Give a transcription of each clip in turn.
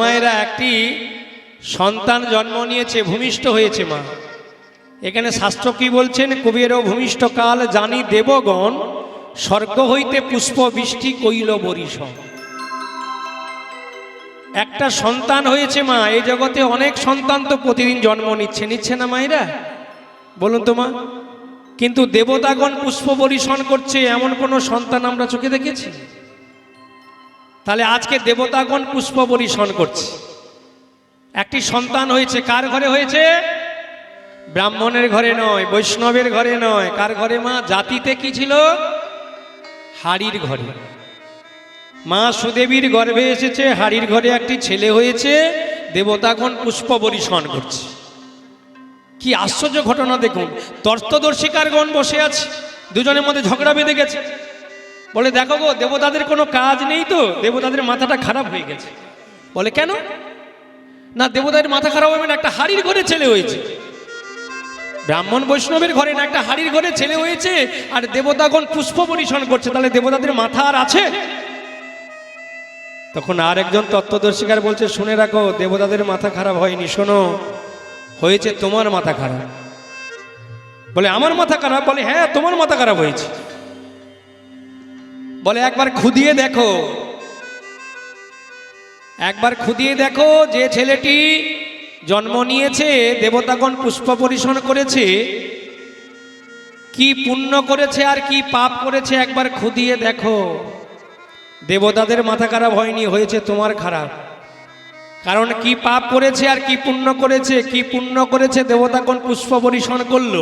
মায়েরা একটি সন্তান জন্ম নিয়েছে, ভূমিষ্ঠ হয়েছে মা। এখানে শাস্ত্র কি বলছেন? কুবেরও ভূমিষ্ঠ কাল জানি দেবগণ, স্বর্গ হইতে পুষ্প বৃষ্টি কইল বরিশ একটা সন্তান হয়েছে মা, এই জগতে অনেক সন্তান তো প্রতিদিন জন্ম নিচ্ছে। নিচ্ছে না মায়েরা? বলুন তো মা, কিন্তু দেবতাগণ পুষ্প বরিশন করছে, এমন কোনো সন্তান আমরা চোখে দেখেছি? তাহলে আজকে দেবতাগণ পুষ্প বরিশন করছে। একটি সন্তান হয়েছে, কার ঘরে হয়েছে? ব্রাহ্মণের ঘরে নয়, বৈষ্ণবের ঘরে নয়। কার ঘরে, মা? জাতিতে কি ছিল? হাড়ির ঘরে। মা সুদেবীর গর্ভে এসেছে, হাড়ির ঘরে একটি ছেলে হয়েছে, দেবতাগণ পুষ্প বরিশন করছে। কি আশ্চর্য ঘটনা দেখুন। তর্তদর্শিকারগণ বসে আছে, দুজনের মধ্যে ঝগড়া বেঁধে গেছে। বলে, দেখো গো, দেবতাদের কোনো কাজ নেই তো, দেবতাদের মাথাটা খারাপ হয়ে গেছে। বলে, কেন? না, দেবতাদের মাথা খারাপ হবে না একটা হাড়ির ঘরে ছেলে হয়েছে। ব্রাহ্মণ বৈষ্ণবের ঘরে না, একটা হাড়ির ঘরে ছেলে হয়েছে, আর দেবতাগণ পুষ্প পরিশন করছে, তাহলে দেবতাদের মাথা আর আছে? তখন আর একজন তত্ত্বদর্শিকার বলছে, শুনে রাখো, দেবতাদের মাথা খারাপ হয়নি, শোনো, হয়েছে তোমার মাথা খারাপ। বলে, আমার মাথা খারাপ? বলে হ্যাঁ তোমার মাথা খারাপ হয়েছে। বলে, একবার খুদিয়ে দেখো। একবার খুদিয়ে দেখো যে ছেলেটি জন্ম নিয়েছে, দেবতাগণ পুষ্প পরিশন করেছে। কি পুণ্য করেছে আর কি পাপ করেছে একবার খুদিয়ে দেখো। দেবতাদের মাথা খারাপ হয়নি, হয়েছে তোমার খারাপ। কারণ কি পাপ করেছে আর কি পুণ্য করেছে, কি পুণ্য করেছে দেবতাগণ পুষ্প পরিশন করল?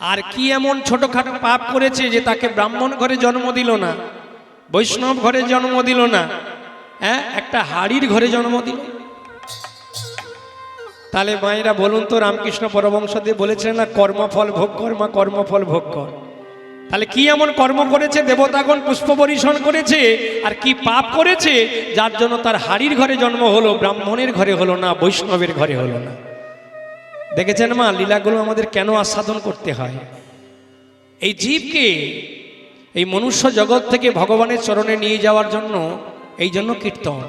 আর কি এমন ছোটখাটো পাপ করেছে যে তাকে ব্রাহ্মণ ঘরে জন্ম দিল না, বৈষ্ণব ঘরে জন্ম দিল না হ্যাঁ? একটা হাড়ির ঘরে জন্ম দিল। তাহলে মায়েরা, বলুন তো, রামকৃষ্ণ পরবংশদেব বলেছেন না, কর্মফল ভোগ কর মা, কর্মফল ভোগ কর। তাহলে কি এমন কর্ম করেছে, দেবতাগণ পুষ্প পরিশন করেছে, আর কি পাপ করেছে, যার জন্য তার হাড়ির ঘরে জন্ম হলো, ব্রাহ্মণের ঘরে হলো না, বৈষ্ণবের ঘরে হলো না। দেখেছেন মা, লীলাগুলো আমাদের কেন আস্বাদন করতে হয়? এই জীবকে, এই মনুষ্য জগৎ থেকে ভগবানের চরণে নিয়ে যাওয়ার জন্য, এই জন্য কীর্তন।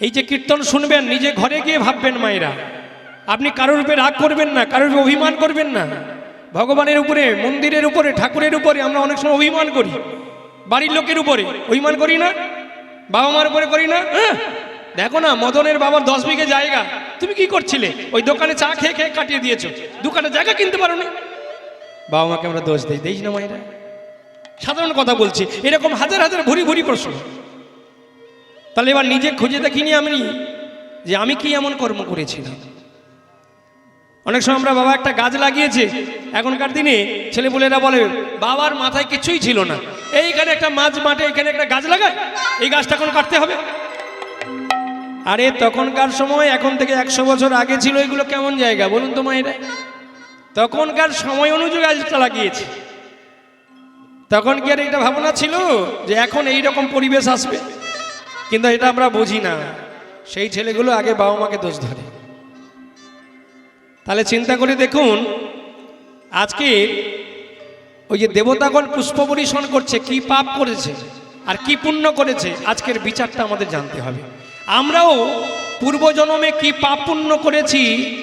এই যে কীর্তন শুনবেন, নিজে ঘরে গিয়ে ভাববেন মায়েরা, আপনি কারোর উপরে রাগ করবেন না, কারোর উপরে অভিমান করবেন না। ভগবানের উপরে, মন্দিরের উপরে, ঠাকুরের উপরে আমরা অনেক সময় অভিমান করি। বাড়ির লোকের উপরে অভিমান করি না? বাবা মার উপরে করি না? হ্যাঁ? দেখো না, মদনের বাবার দশ বিঘে জায়গা। তুমি কি করছিলে? ওই দোকানে চা খেয়ে খেয়ে কাটিয়ে দিয়েছ। দোকানে জায়গা কিনতে পারো না বাবা মাকে আমরা দোষ দিই দিস না মায়েরা। সাধারণ কথা বলছি, এরকম হাজার হাজার ভুরি ভুরি প্রশ্ন। তাহলে এবার নিজে খুঁজে দেখিনি আমি, যে আমি কি এমন কর্ম করেছিলাম। অনেক সময় আমরা বাবা একটা গাছ লাগিয়েছে, এখনকার দিনে ছেলেপুলেরা বলে, বাবার মাথায় কিছুই ছিল না। এইখানে একটা মাছ মাঠে, এখানে একটা গাছ লাগায়, এই গাছটা এখন কাটতে হবে। আরে তখনকার সময়, এখন থেকে একশো বছর আগে ছিল এগুলো কেমন জায়গা? বলুন তো মায়েরা। তখনকার সময় অনুযায়ী গাছটা লাগিয়েছে তখন কি আর এটা ভাবনা ছিল যে এখন এই রকম পরিবেশ আসবে? কিন্তু এটা আমরা বুঝি না। সেই ছেলেগুলো আগে বাবা মাকে দোষ ধরে। তাহলে চিন্তা করে দেখুন, আজকে ওই যে দেবতাগণ পুষ্প পরিশন করছে, কি পাপ করেছে আর কি পুণ্য করেছে, আজকের বিচারটা আমাদের জানতে হবে। আমরাও পূর্বজন্মে কি পাপ পুণ্য করেছি,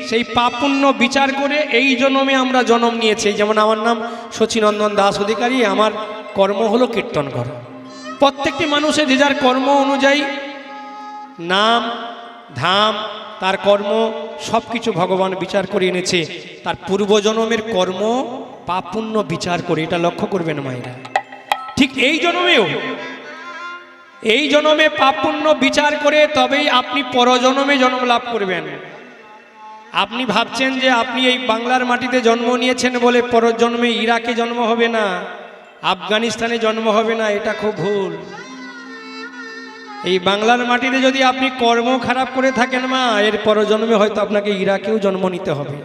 সেই পাপ পুণ্য বিচার করে এই জন্মে আমরা জন্ম নিয়েছি। যেমন আমার নাম শচীনন্দন দাস অধিকারী, আমার কর্ম হলো কীর্তন করা। প্রত্যেকটি মানুষের যে যার কর্ম অনুযায়ী নাম, ধাম, তার কর্ম সব কিছু ভগবান বিচার করে এনেছে। তার পূর্বজন্মের কর্ম পাপ পুণ্য বিচার করে, এটা লক্ষ্য করবেন মায়েরা। ঠিক এই জন্মেও এই জন্মে পাপপুণ্য বিচার করে তবেই আপনি পরজন্মে জন্ম লাভ করবেন। আপনি ভাবছেন যে আপনি এই বাংলার মাটিতে জন্ম নিয়েছেন বলে পরজন্মে ইরাকে জন্ম হবে না, আফগানিস্তানে জন্ম হবে না, এটা খুব ভুল। এই বাংলার মাটিতে যদি আপনি কর্ম খারাপ করে থাকেন মা, এর পরজন্মে হয়তো আপনাকে ইরাকেও জন্ম নিতে হবে।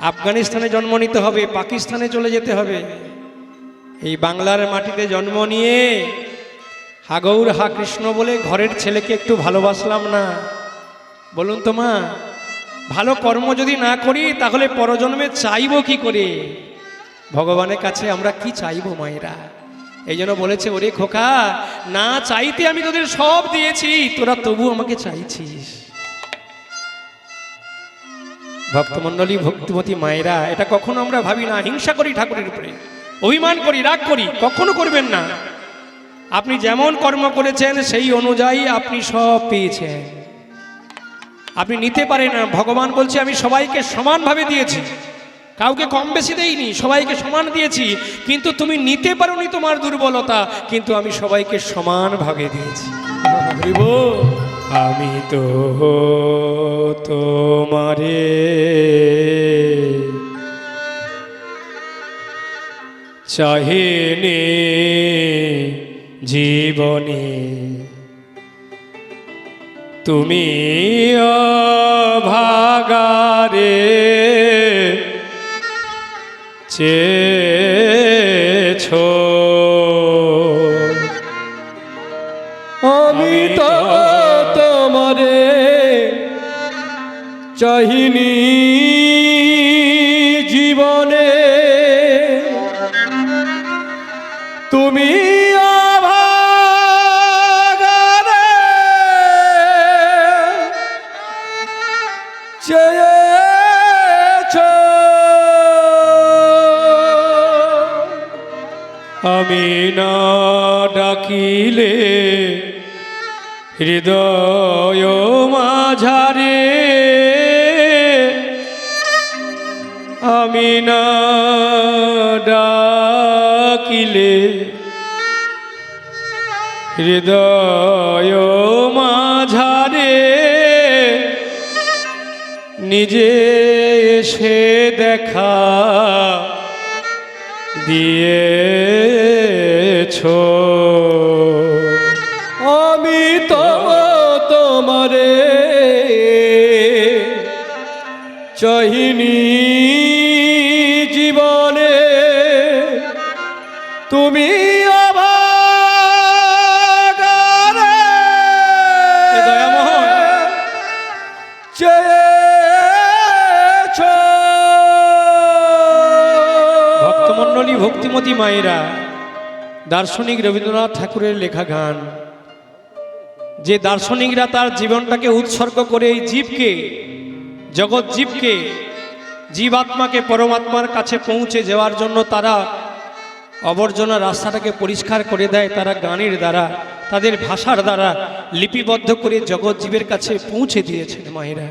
আফগানিস্তানে জন্ম নিতে হবে, পাকিস্তানে চলে যেতে হবে। এই বাংলার মাটিতে জন্ম নিয়ে হা গৌর হা কৃষ্ণ বলে ঘরের ছেলেকে একটু ভালোবাসলাম না। বলুন তো মা, ভালো কর্ম যদি না করি, তাহলে পরজন্মে চাইব কি করে? ভগবানের কাছে আমরা কি চাইব মায়েরা? এই জন্য বলেছে, ওরে খোকা, না চাইতে আমি তোদের সব দিয়েছি, তোরা তবু আমাকে চাইছিস। ভক্তমণ্ডলী, ভক্তিমতী মায়েরা, এটা কখনো আমরা ভাবি না। হিংসা করি ঠাকুরের উপরে, অভিমান করি, রাগ করি, কখনো করবেন না। আপনি যেমন কর্ম করেছেন সেই অনুযায়ী আপনি সব পেয়েছেন। আপনি নিতে পারেন না। ভগবান বলছে আমি সবাইকে সমানভাবে দিয়েছি। কাউকে কম বেশি দেইনি সবাইকে সমান দিয়েছি। কিন্তু তুমি নিতে পারোনি তোমার দুর্বলতা কিন্তু আমি সবাইকে সমান ভাগে দিয়েছি আমি তো তোমারে চাহিনি। জীবনে। তুমি ভাগারে চেয়েছ। আমি তো তোমারে চাহিনি। হৃদয় মাঝারে। আমি না ডাকিলে হৃদয় মাঝারে। নিজে এসে দেখা দিয়েছ। চাহিনি জীবনে। তুমি ভক্তমণ্ডলী ভক্তিমতী মায়েরা দার্শনিক রবীন্দ্রনাথ ঠাকুরের লেখা গান। যে দার্শনিকরা তার জীবনটাকে উৎসর্গ করে এই জীবকে জগৎ জীবকে জীবাত্মাকে পরমাত্মার কাছে পৌঁছে যাওয়ার জন্য তারা আবর্জনা রাস্তাটাকে পরিষ্কার করে দেয়, তারা গানের দ্বারা, তাদের ভাষার দ্বারা লিপিবদ্ধ করে জগৎ জীবের কাছে পৌঁছে দিয়েছেন মায়েরা।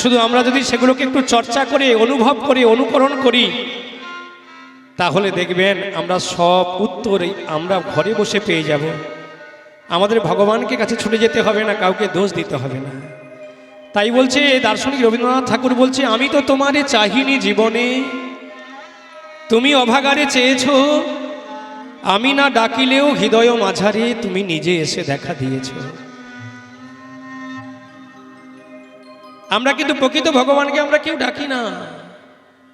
শুধু আমরা যদি সেগুলোকে একটু চর্চা করে, অনুভব করে, অনুকরণ করি, তাহলে দেখবেন আমরা সব উত্তর আমরা ঘরে বসে পেয়ে যাব। আমাদের ভগবানকে কাছে ছুটে যেতে হবে না, কাউকে দোষ দিতে হবে না। তাই বলছে দার্শনিক রবীন্দ্রনাথ ঠাকুর বলছে, আমি তো তোমারে চাহিনি জীবনে। তুমি অভাগারে চেয়েছ। আমি না ডাকিলেও হৃদয় মাঝারে তুমি নিজে এসে দেখা দিয়েছ। আমরা কিন্তু প্রকৃত ভগবানকে আমরা কেউ ডাকি না।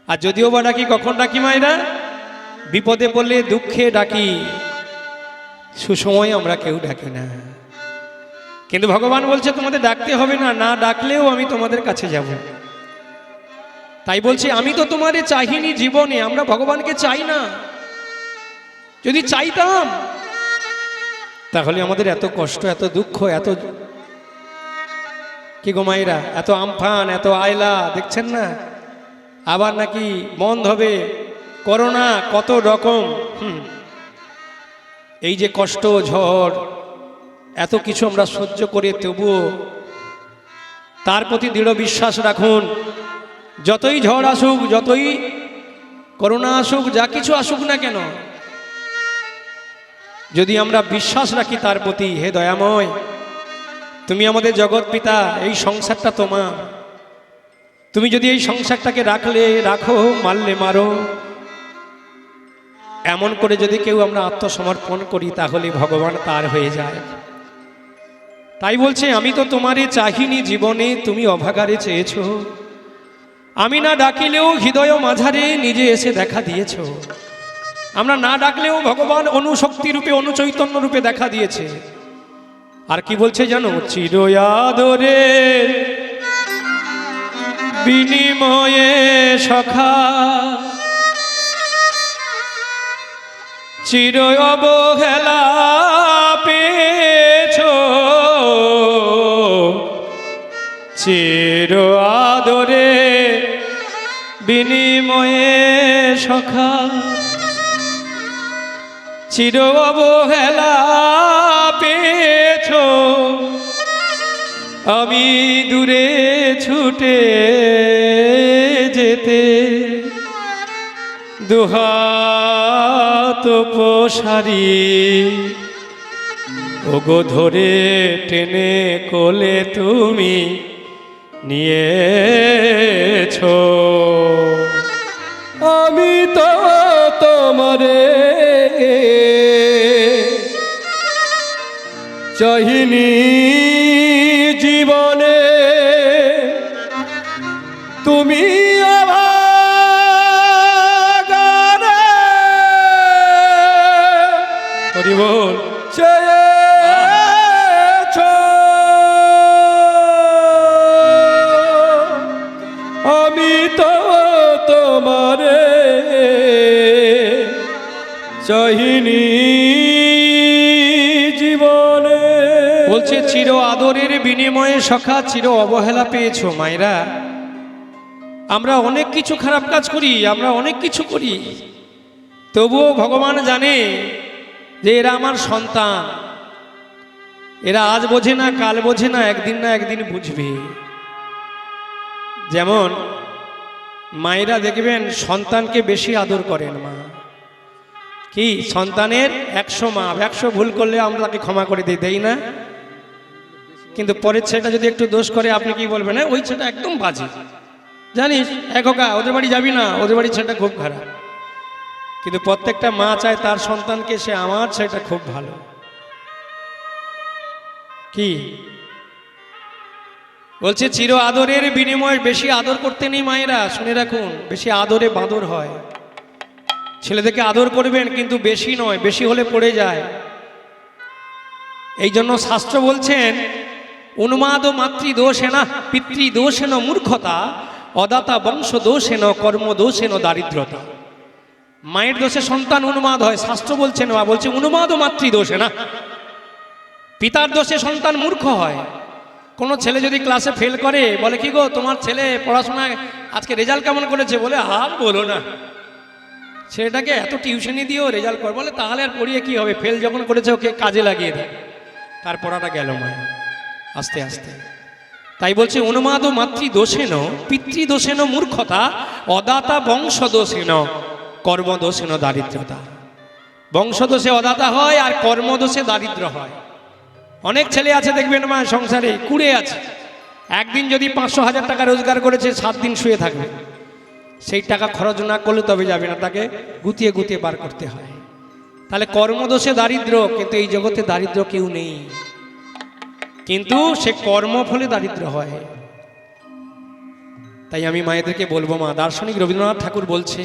আর যদিও বা ডাকি, কখন ডাকি মায়েরা? বিপদে পড়লে দুঃখে ডাকি। সুসময় আমরা কেউ ডাকি না। কিন্তু ভগবান বলছে, তোমাদের ডাকতে হবে না না ডাকলেও আমি তোমাদের কাছে যাব। তাই বলছি, আমি তো তোমাদের চাহিনি জীবনে, আমরা ভগবানকে চাই না। যদি চাইতাম, তাহলে আমাদের এত কষ্ট, এত দুঃখ, এত কি গো মায়েরা, এত আমফান, এত আয়লা, দেখছেন না? আবার নাকি বন্ধ হবে, করোনা কত রকম। এই যে কষ্ট, ঝড় এত কিছু আমরা সহ্য করে, তবুও তার প্রতি দৃঢ় বিশ্বাস রাখুন। যতই ঝড় আসুক, যতই করোনা আসুক, যা কিছু আসুক না কেন, যদি আমরা বিশ্বাস রাখি তার প্রতি, হে দয়াময়, তুমি আমাদের জগৎ পিতা, এই সংসারটা তোমার। তুমি যদি এই সংসারটাকে রাখলে, রাখো, মারলে, মারো, এমন করে যদি কেউ আমরা আত্মসমর্পণ করি, তাহলে ভগবান তার হয়ে যায়। তাই বলছে, আমি তো তোমারে চাহিনি জীবনে তুমি অভাগারে চেয়েছ। আমি না ডাকিলেও হৃদয় মাঝারে নিজে এসে দেখা দিয়েছ। আমরা না ডাকলেও ভগবান অনুশক্তি রূপে, অনুচৈতন্য রূপে দেখা দিয়েছে। আর কি বলছে জানো? চিরয়াদরে বিনিময়ে সখা। চির অবহেলা পেয়েছ চির আদরে বিনিময়ে সখা চির অবহেলা পেয়েছ। আমি দূরে ছুটে যেতে দুহাত পোষারি ওগো ধরে টেনে কোলে তুমি নিয়েছো। আমি তো তোমারে চাহিনি। চির আদরের বিনিময়ে সখা, চির অবহেলা পেয়েছ মায়েরা। আমরা অনেক কিছু খারাপ কাজ করি, আমরা অনেক কিছু করি। তবুও ভগবান জানে যে এরা আমার সন্তান। এরা আজ বোঝে না, কাল বোঝে না, একদিন না একদিন বুঝবে। যেমন মায়েরা দেখবেন সন্তানকে বেশি আদর করেন মা। কি? সন্তানের একশো মা একশো ভুল করলে আমরা তাকে ক্ষমা করে দিই দেই না? কিন্তু পরের ছেলেটা যদি একটু দোষ করে আপনি কি বলবেন? "হ্যাঁ, ওই ছেলেটা একদম বাজে। জানিস একা ওদের বাড়ি যাবি না ওদের বাড়ির ছেলেটা খুব খারাপ। কিন্তু প্রত্যেকটা মা চায় তার সন্তানকে সে আমার ছেলেটা খুব ভালো। কি? বলছে চির আদরের বিনিময়ে বেশি আদর করতে নেই মায়েরা শুনে রাখুন বেশি আদরে বাঁদর হয়। ছেলেদেরকে আদর করবেন কিন্তু বেশি নয় বেশি হলে পড়ে যায়। এই জন্য শাস্ত্র বলছেন উন্মাদ মাতৃ দোষেন পিতৃ দোষেন মূর্খতা, অদাতা বংশ দোষেন কর্ম দোষেন দারিদ্রতা। মায়ের দোষে সন্তান উন্মাদ হয়, শাস্ত্র বলছে না, বলছে উন্মাদ ও মাতৃ দোষে না পিতার দোষে সন্তান মূর্খ হয়। কোনো ছেলে যদি ক্লাসে ফেল করে, বলে, কি গো, তোমার ছেলে পড়াশোনায় আজকে রেজাল্ট কেমন করেছে? বলে, আর বলো না। ছেলেটাকে এত টিউশনি দিয়েও রেজাল্ট কর। বলে, তাহলে আর পড়িয়ে কি হবে? ফেল যখন করেছে, ওকে কাজে লাগিয়ে দেয় তার পড়াটা গেল মায় আস্তে আস্তে। তাই বলছে, অনুমাদ মাতৃ দোষেন পিতৃ দোষেন মূর্খতা, অদাতা বংশ দোষেন কর্মদোষেন দারিদ্রতা। বংশদোষে অদাতা হয় আর কর্মদোষে দারিদ্র হয়। অনেক ছেলে আছে, দেখবেন মা, সংসারে কুড়ে আছে। একদিন যদি পাঁচশো হাজার টাকা রোজগার করেছে, সাত দিন শুয়ে থাকবে। সেই টাকা খরচ না করলে তবে যাবে না, তাকে গুতিয়ে গুতিয়ে বার করতে হয়। তাহলে কর্মদোষে দারিদ্র, কিন্তু এই জগতে দারিদ্র কেউ নেই। কিন্তু সে কর্মফলে দারিদ্র হয়। তাই আমি মায়েদেরকে বলব মা, দার্শনিক রবীন্দ্রনাথ ঠাকুর বলছে,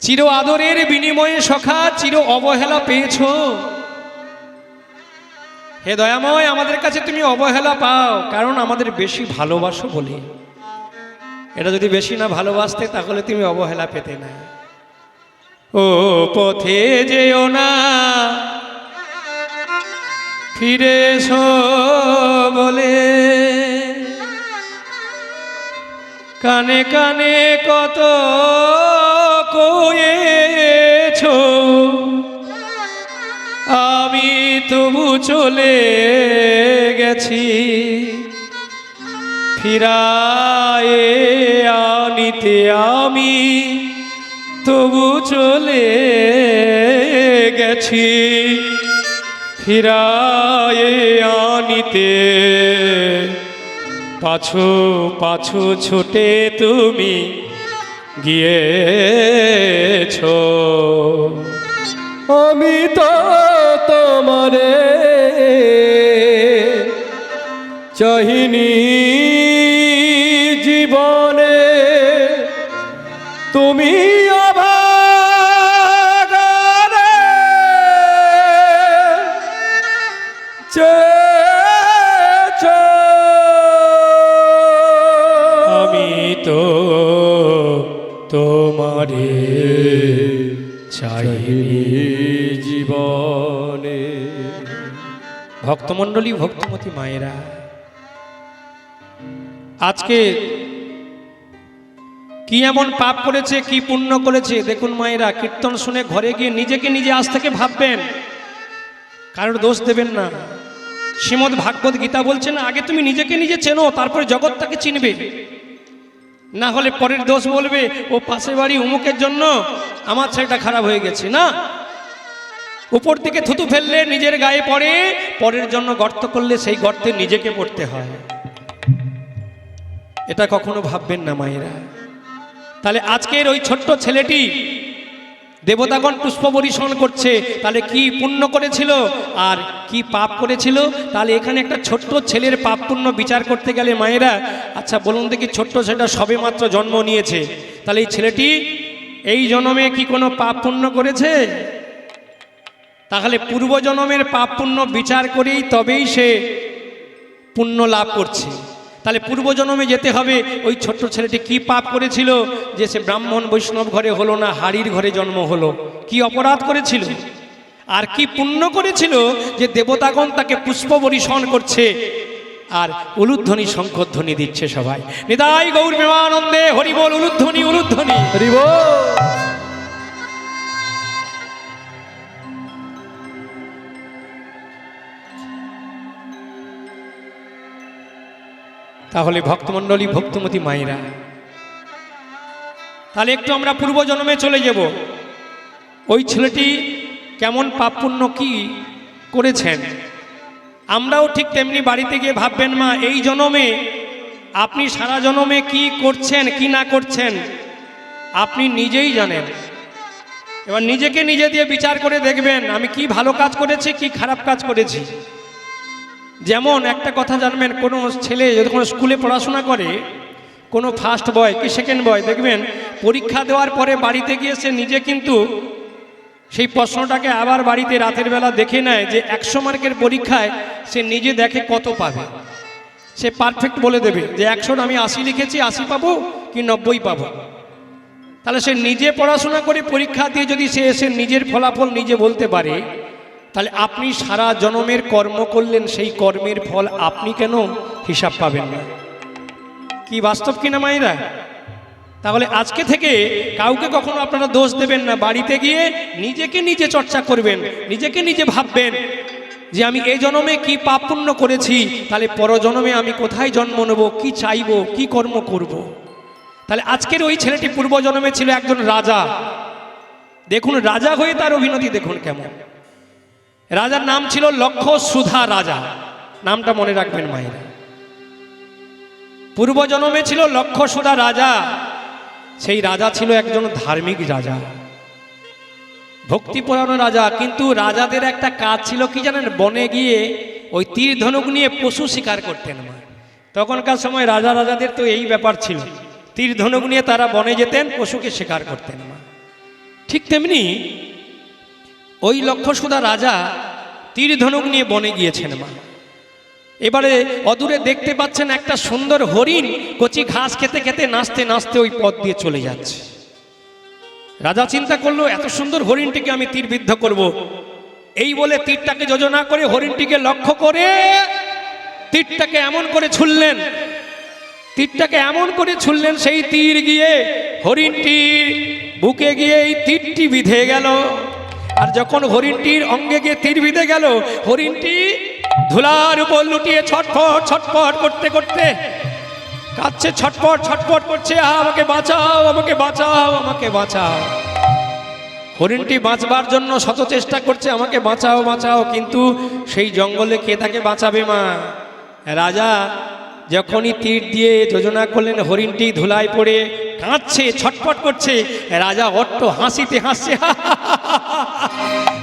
চির আদরের বিনিময়ে সখা, চির অবহেলা পেয়েছ। হে দয়াময়, আমাদের কাছে তুমি অবহেলা পাও, কারণ আমাদের বেশি ভালোবাসো বলে। এটা যদি বেশি না ভালোবাসতে, তাহলে তুমি অবহেলা পেতে না ও পথে যেও না ফিরে এসো বলে। কানে কানে কত কয়েছ। আমি তবু চলে গেছি। ফিরায়ে আনিতে আমি তবু চলে গেছি। ফিরায়ে আনিতে। পাছো পাছু ছুটে তুমি গিয়েছো। আমি তো তোমারে চাহিনি জীবনে। তুমি ভক্তমণ্ডলী, ভক্তমতী মায়েরা। আজকে কি এমন পাপ করেছে, কি পুণ্য করেছে, দেখুন মায়েরা, কীর্তন শুনে ঘরে গিয়ে নিজেকে নিজে আজ থেকে ভাববেন। কারোর দোষ দেবেন না। শ্রীমদ ভাগবত গীতা বলছে না আগে তুমি নিজেকে নিজে চেনো, তারপরে জগৎটাকে চিনবে। না হলে পরের দোষ বলবে, ও পাশে বাড়ি উমুকের জন্য, আমার ছেলেটা খারাপ হয়ে গেছে, না? উপর থেকে থুতু ফেললে নিজের গায়ে পড়ে, পরের জন্য গর্ত করলে সেই গর্তে নিজেকে পড়তে হয়। এটা কখনো ভাববেন না মায়েরা। তাহলে আজকের ওই ছোট্ট ছেলেটি দেবতাগণ পুষ্প পরিশন করছে, তাহলে কি পুণ্য করেছিল আর কি পাপ করেছিল? তাহলে এখানে একটা ছোট্ট ছেলের পাপ পুণ্য বিচার করতে গেলে মায়েরা আচ্ছা বলুন দেখি ছোট্ট ছেলেটা সবে মাত্র জন্ম নিয়েছে। তাহলে এই ছেলেটি এই জন্মে কি কোনো পাপ পুণ্য করেছে? তাহলে পূর্বজন্মের পাপ পুণ্য বিচার করেই তবেই সে পুণ্য লাভ করছে। তাহলে পূর্বজন্মে যেতে হবে, ওই ছোট্ট ছেলেটি কি পাপ করেছিল যে সে ব্রাহ্মণ বৈষ্ণব ঘরে হলো না, হাড়ির ঘরে জন্ম হলো? কি অপরাধ করেছিল? আর কি পুণ্য করেছিল যে দেবতাগণ তাকে পুষ্প বরিশন করছে? আর উলুধ্বনি, শঙ্করধ্বনি দিচ্ছে সবাই। নিতাই গৌর বিমানন্দে, হরিবল উলুধ্বনি উলুধ্বনি। হরি তাহলে ভক্তমণ্ডলী, ভক্তমতী মায়েরা। তাহলে একটু আমরা পূর্বজন্মে চলে যাব। ওই ছেলেটি কেমন পাপ পুণ্য কি করেছেন? আমরাও ঠিক তেমনি বাড়িতে গিয়ে ভাববেন, মা, এই জন্মে আপনি সারা জন্মে কি করছেন, কি না করছেন? আপনি নিজেই জানেন। এবার নিজেকে নিজে দিয়ে বিচার করে দেখবেন, আমি কি ভালো কাজ করেছি, কি খারাপ কাজ করেছি? যেমন একটা কথা জানবেন, কোনো ছেলে যদি কোনো স্কুলে পড়াশোনা করে, কোনো ফার্স্ট বয় কি সেকেন্ড বয় দেখবেন পরীক্ষা দেওয়ার পরে বাড়িতে গিয়ে সে নিজে কিন্তু সেই প্রশ্নটাকে আবার বাড়িতে রাতের বেলা দেখে নেয় যে একশো মার্কের পরীক্ষায় সে নিজে দেখে কত পাবে। সে পারফেক্ট বলে দেবে যে একশোর আমি আশি লিখেছি, আশি পাবো কি নব্বই পাবো। তাহলে সে নিজে পড়াশোনা করে পরীক্ষা দিয়ে যদি সে এসে নিজের ফলাফল নিজে বলতে পারে তাহলে আপনি সারা জনমের কর্ম করলেন, সেই কর্মের ফল আপনি কেন হিসাব পাবেন না? কি বাস্তব কিনা মায়েরা? তাহলে আজকে থেকে কাউকে কখনো আপনারা দোষ দেবেন না। বাড়িতে গিয়ে নিজেকে নিজে চর্চা করবেন, নিজেকে নিজে ভাববেন যে আমি এই জন্মে কি পাপ পুণ্য করেছি। তাহলে পরজন্মে আমি কোথায় জন্ম নেব, কি চাইব, কি কর্ম করব। তাহলে আজকের ওই ছেলেটি পূর্বজন্মে ছিল একজন রাজা। দেখুন, রাজা হয়ে তার অভিনতি দেখুন কেমন। রাজার নাম ছিল লক্ষ সুধা রাজা। নামটা মনে রাখবেন মায়েরা। পূর্বজন্মে ছিল লক্ষ সুধা রাজা। সেই রাজা ছিল একজন ধার্মিক রাজা। ভক্তিপরায়ণ রাজা, কিন্তু রাজাদের একটা কাজ ছিল কি জানেন? বনে গিয়ে ওই তীর ধনুক নিয়ে পশু শিকার করতেন মা। তখনকার সময় রাজা রাজাদের তো এই ব্যাপার ছিল। তীর ধনুক নিয়ে তারা বনে যেতেন, পশুকে শিকার করতেন মা। ঠিক তেমনি ওই লক্ষ্যসুদা রাজা তীর ধনুক নিয়ে বনে গিয়েছেন মা। এবারে অদূরে দেখতে পাচ্ছেন একটা সুন্দর হরিণ কচি ঘাস খেতে খেতে নাচতে নাচতে ওই পথ দিয়ে চলে যাচ্ছে। রাজা চিন্তা করল, এত সুন্দর হরিণটিকে আমি তীরবিদ্ধ করব। এই বলে তীরটাকে যোজনা করে হরিণটিকে লক্ষ্য করে তীরটাকে এমন করে ছুললেন তীরটাকে এমন করে ছুললেন সেই তীর গিয়ে হরিণটির বুকে গিয়ে এই তীরটি বিধে গেল। আর যখন হরিণটির অঙ্গে গিয়ে তীর বিধে গেল হরিণটি ধুলার উপর লুটিয়ে ছটফট ছটফট করতে করতে কাঁদছে ছটফট ছটফট করছে "আহ, আমাকে বাঁচাও আমাকে বাঁচাও আমাকে বাঁচাও। হরিণটি বাঁচবার জন্য শত চেষ্টা করছে আমাকে বাঁচাও বাঁচাও। কিন্তু সেই জঙ্গলে কে তাকে বাঁচাবে মা? রাজা যখনই তীর দিয়ে যোজনা করলেন হরিণটি ধুলায় পড়ে কাঁদছে ছটফট করছে। রাজা অট্ট হাসিতে হাসছে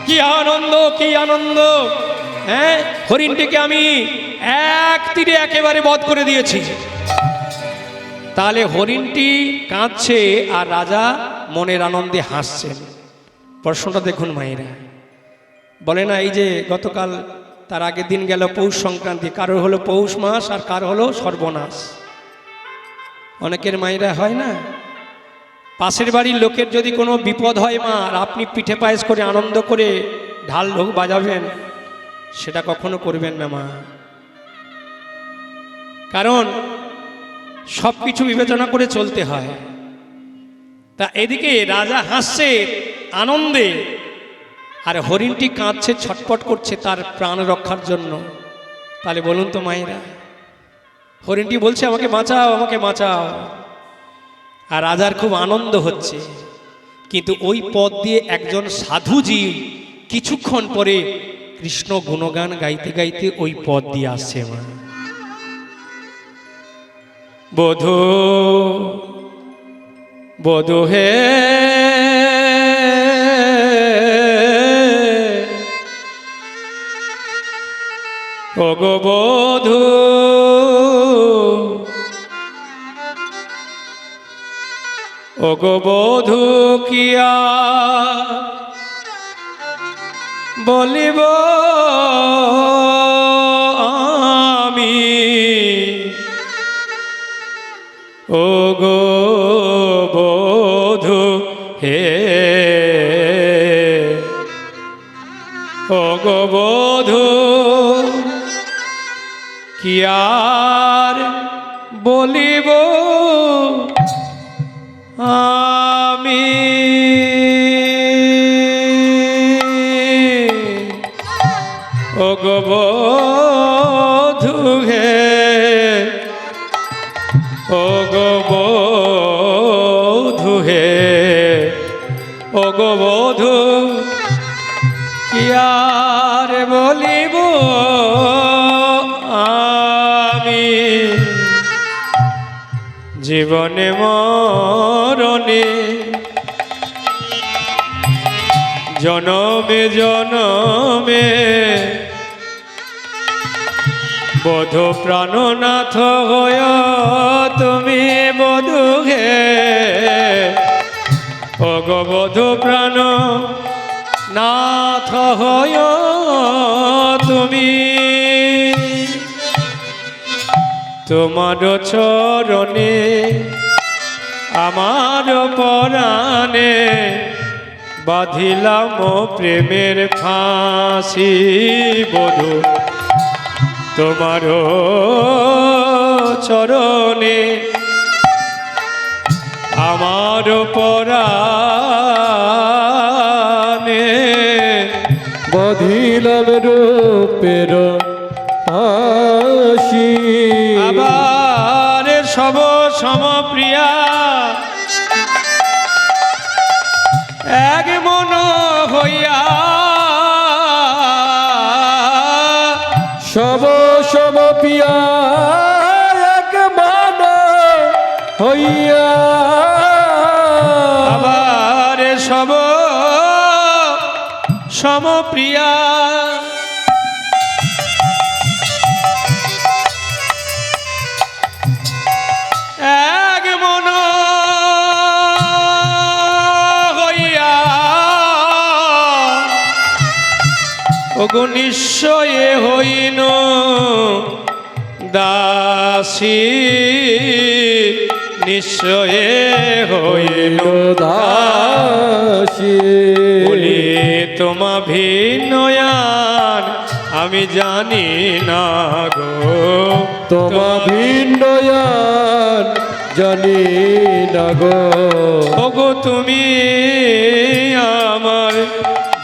কি আনন্দ কি আনন্দ? হ্যাঁ? হরিণটিকে আমি এক তীরে একেবারে বধ করে দিয়েছি। তাহলে হরিণটি কাঁদছে আর রাজা মনের আনন্দে হাসছেন প্রশ্নটা দেখুন মায়েরা। বলে না, এই যে গতকাল তার আগের দিন গেল পৌষ সংক্রান্তি, কারোর হলো পৌষ মাস আর কার হলো সর্বনাশ। অনেকের মায়েরা হয় না? পাশের বাড়ির লোকের যদি কোনো বিপদ হয় মা, আর আপনি পিঠে পায়েস করে আনন্দ করে ঢাল ঢোক বাজাবেন, সেটা কখনো করবেন না মা। কারণ সব কিছু বিবেচনা করে চলতে হয়। তা এদিকে রাজা হাসছে আনন্দে, আর হরিণটি কাঁদছে, ছটপট করছে তার প্রাণ রক্ষার জন্য। তাহলে বলুন তো মায়েরা, হরিণটি বলছে, আমাকে বাঁচাও আমাকে বাঁচাও। আর রাজার খুব আনন্দ হচ্ছে। কিন্তু ওই পথ দিয়ে একজন সাধুজি কিছুক্ষণ পরে কৃষ্ণ গুণগান গাইতে গাইতে ওই পথ দিয়ে আসছে মা। বধূ বধূ হে, ওগো বধূ। ওগো কিয়া বলিব আমি ও গো বধু হে ও গো বধু কি আর বলিব? ও গো বধু হে ও গো বধু, কি আর বলিব আমি? জীবনে মরণে জনমে জনমে বধ প্রাণনাথ হয় তুমি বধু হে অগবধ প্রাণ নাথ হয় তুমি। তোমার চরণে, আমার পরাণে বাঁধিলাম প্রেমের ফাঁসি, বধূ। তোমার চরণে আমার পরাণে বধিলাম রূপের হাসি আবার সব সমপ্রিয়া এক মন হইয়া ওগো নিশ্চয়ে হইন। দাসী নিশ্চয়ে হইল দাসী। বলি তোমা ভিন্নয়ান আমি জানি না গো। তোমা ভিন্নয়ান জানি না গো। ওগো তুমি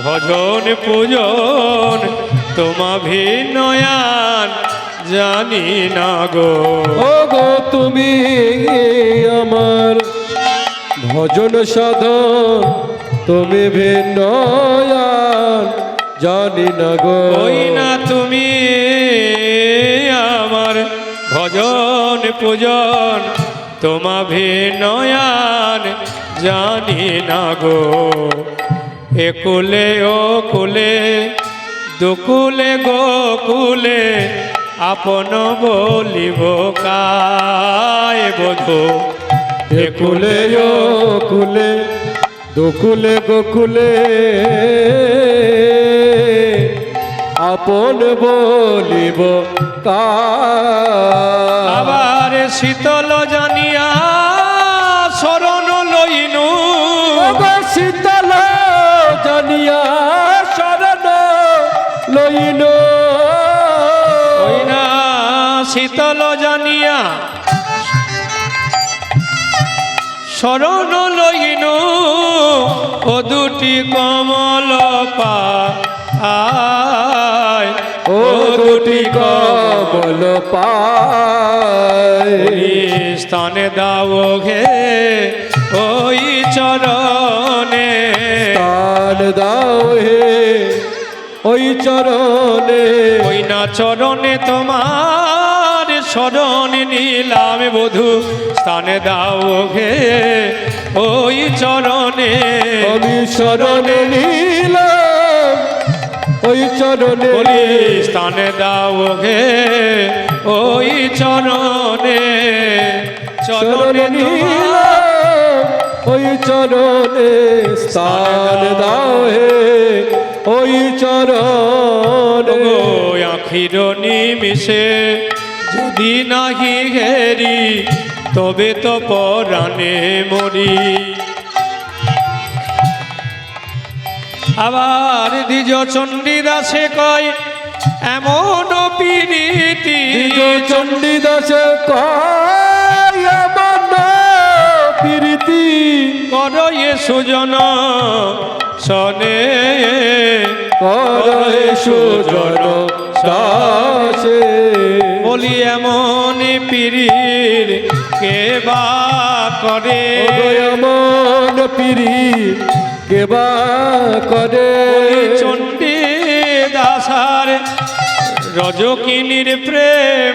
ভজন পূজন তোমা ভিন্নয়ান জানি না গো। ও গো তুমি আমার ভজন সাধন তুমি ভিন্নয়ান জানি না গো। ওই না তুমি আমার ভজন পূজন তোমা ভিনয়ান জানি না গো। একুলে ও কুলে দুকুলে গোকুলে আপন বলিব কায় বধূ? একুলে ও কুলে দুকুলে গোকুলে আপন বলিব আবার শীতল জানিয়া শরণ লইনু। মঙ্গল শরণ লইন ও দুটি কমল পায়। ও দুটি কমল স্থানে দাও ঘে ওই চরণে। তার দাও হে ওই চরণে। ওই না চরণে তোমার শরণ নিলাম বধু স্থানে দাও ঘে ওই চরণে আমি শরণে নিলাম। ওই চরণে বলি স্থানে দাও ঘে ওই চরণে চরণে চরণে নিলাম। নিলাম ওই চরণে স্থান দাও হে। ওই চরণে আখির নিমিষে যদি নাহি ঘেরি তবে তো পরাণে মরি। আবার দ্বিজ চণ্ডীদাসে কয় এমন পিরিতি। চণ্ডী দাসে কয় মন প্রীতি। করয়ে সুজন সনে করে সুজন দাসে। বলি এমন পিরির কে বা করে? মন পিরি কেবা করে? চণ্ডী দাসার রজকিনীর প্রেম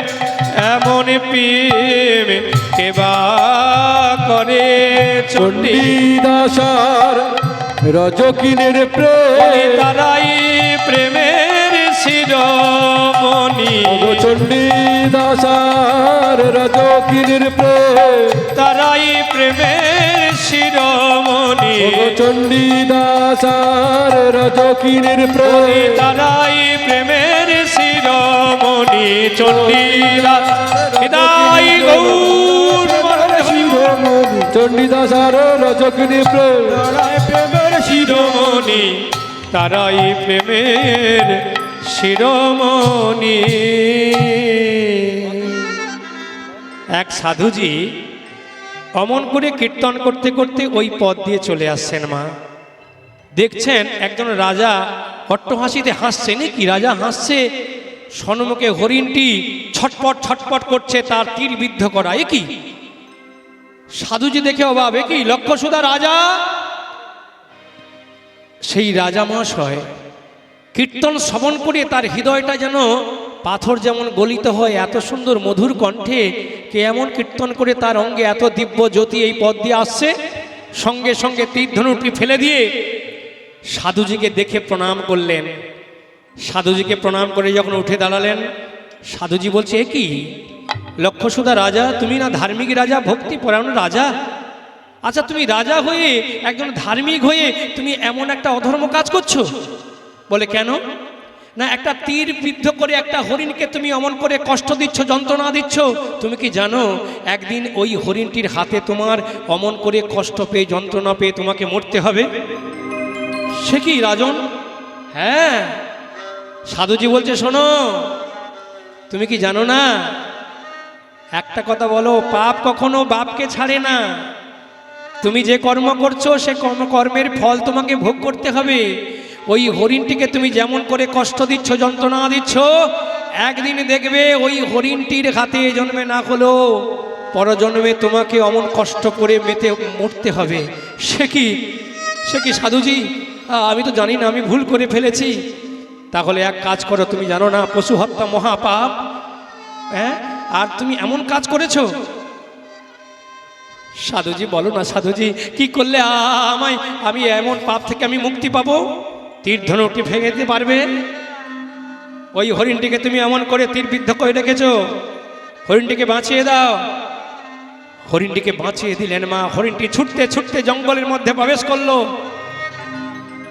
এমন প্রেম কে বা করে? চণ্ডী দাসার রজকিনের প্রেম। তারাই প্রেমের ওগো চণ্ডী দাসার রজকিনের প্রেম। তারাই প্রেমের শিরোমণি। চণ্ডী দাসার রজকিনের বলি প্রেম তারাই প্রেমের শিরোমণি। চণ্ডীলা হৃদয় গৌর চণ্ডী দাসার রজকিনী প্রেম। প্রেমের শিরোমণি। তারাই প্রেমের শিরোমণি। এক সাধুজি অমন করে কীর্তন করতে করতে ওই পথ দিয়ে চলে আসছেন মা। দেখছেন একজন রাজা অট্টহাসিতে হাসছে। নাকি রাজা হাসছে? সন্মুখে হরিণটি ছটপট ছটপট করছে, তার তীর বিদ্ধ করা। এ কি? সাধুজি দেখে অভাব এ কি? লক্ষ্যসুদা রাজা? সেই রাজা মহাশয় কীর্তন শ্রবণ করে তার হৃদয়টা যেন পাথর যেমন গলিত হয়, এত সুন্দর মধুর কণ্ঠে কে এমন কীর্তন করে তার অঙ্গে এত দিব্য জ্যোতি এই পথ দিয়ে আসছে? সঙ্গে সঙ্গে তীর্ধনুটি ফেলে দিয়ে সাধুজিকে দেখে প্রণাম করলেন। সাধুজিকে প্রণাম করে যখন উঠে দাঁড়ালেন, সাধুজি বলছে, এ কি? লক্ষ্যসুদা রাজা? তুমি না ধার্মিক রাজা? ভক্তি পরায়ণ রাজা? আচ্ছা তুমি রাজা হয়ে একজন ধার্মিক হয়ে তুমি এমন একটা অধর্ম কাজ করছ? বলে কেন? না, একটা তীর বিদ্ধ করে একটা হরিণকে তুমি অমন করে কষ্ট দিচ্ছ, যন্ত্রণা দিচ্ছ, তুমি কি জানো? একদিন ওই হরিণটির হাতে তোমার অমন করে কষ্ট পেয়ে, যন্ত্রণা পেয়ে তোমাকে মরতে হবে। সে কি রাজন? হ্যাঁ। সাধুজি বলছে, শোনো, তুমি কি জানো না? একটা কথা বলো, পাপ কখনো বাপকে ছাড়ে না। তুমি যে কর্ম করছ, সে কর্ম কর্মের ফল তোমাকে ভোগ করতে হবে। ওই হরিণটিকে তুমি যেমন করে কষ্ট দিচ্ছ, যন্ত্রণা দিচ্ছ, একদিন দেখবে ওই হরিণটির হাতে জন্মে না হলো। পরজন্মে তোমাকে অমন কষ্ট করে মেতে মরতে হবে। সে কি? সে কি সাধুজি? আমি তো জানি না, আমি ভুল করে ফেলেছি। তাহলে এক কাজ করো, তুমি জানো না, পশু হত্যা মহাপাপ। হ্যাঁ? আর তুমি এমন কাজ করেছ? সাধুজি, বলো না সাধুজি, কি করলে আমায় আমি এমন পাপ থেকে আমি মুক্তি পাবো? তীর ধনুটি ভেঙে দিতে পারবে? ওই হরিণটিকে তুমি এমন করে তীর বিদ্ধ করে রেখেছ। হরিণটিকে বাঁচিয়ে দাও। হরিণটিকে বাঁচিয়ে দিলেন মা। হরিণটি ছুটতে ছুটতে জঙ্গলের মধ্যে প্রবেশ করল।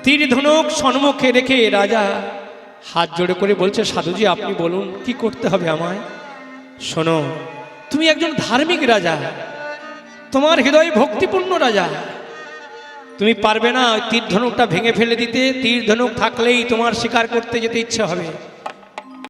তীর ধনুক সম্মুখে রেখে রাজা হাত জোড়ে করে বলছে, সাধুজি, আপনি বলুন, কি করতে হবে আমায়? শোনো, তুমি একজন ধার্মিক রাজা। তোমার হৃদয় ভক্তিপূর্ণ রাজা। তুমি পারবে না তীর ধনুকটা ভেঙে ফেলে দিতে। তীর ধনুক থাকলেই তোমার শিকার করতে যেতে ইচ্ছে হবে।